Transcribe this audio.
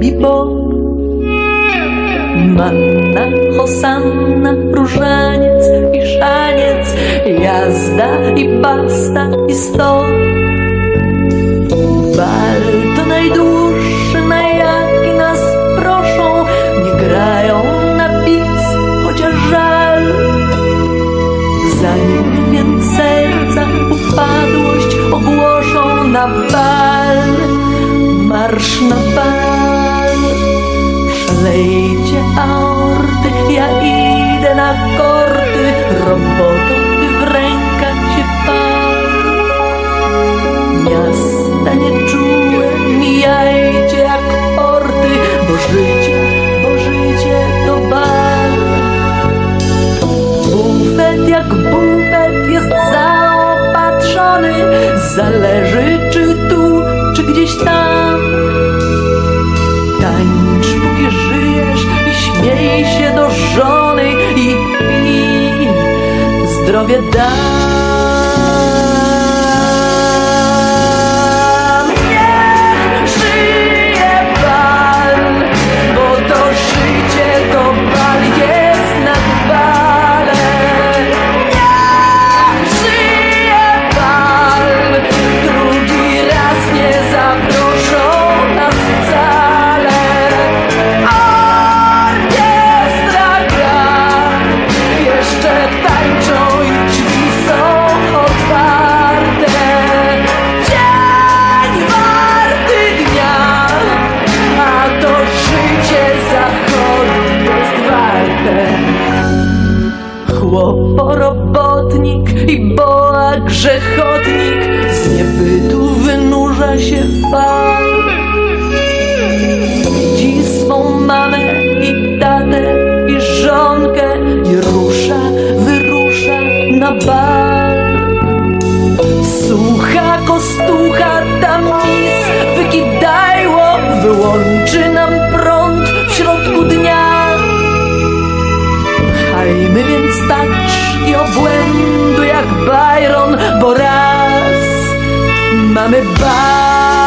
bibo. Manna, hosanna, różaniec i szaniec, jazda i pasta i stol. Bal to najdłuższy, na jaki nas proszą, nie grają na pis, chociaż żal. Zanim więc serca upadłość ogłoszą na bal, marsz na bal. Szalejcie aorty, ja idę na korty, robotą w rękach się pal. Miasta nieczułe, mijajcie jak porty, bo życie, bo życie to bal. Bufet jak bufet jest zaopatrzony, zależy drobiadar. Grzechotnik z niebytu wynurza się fal. Widzi swą mamę i tatę i żonkę i rusza, wyrusza na bal. Słucha kostucha, tam nic wykidajło, wyłączy nam prąd w środku dnia. Pchajmy więc taczki obłędu jak Byron, bo raz mamy bal.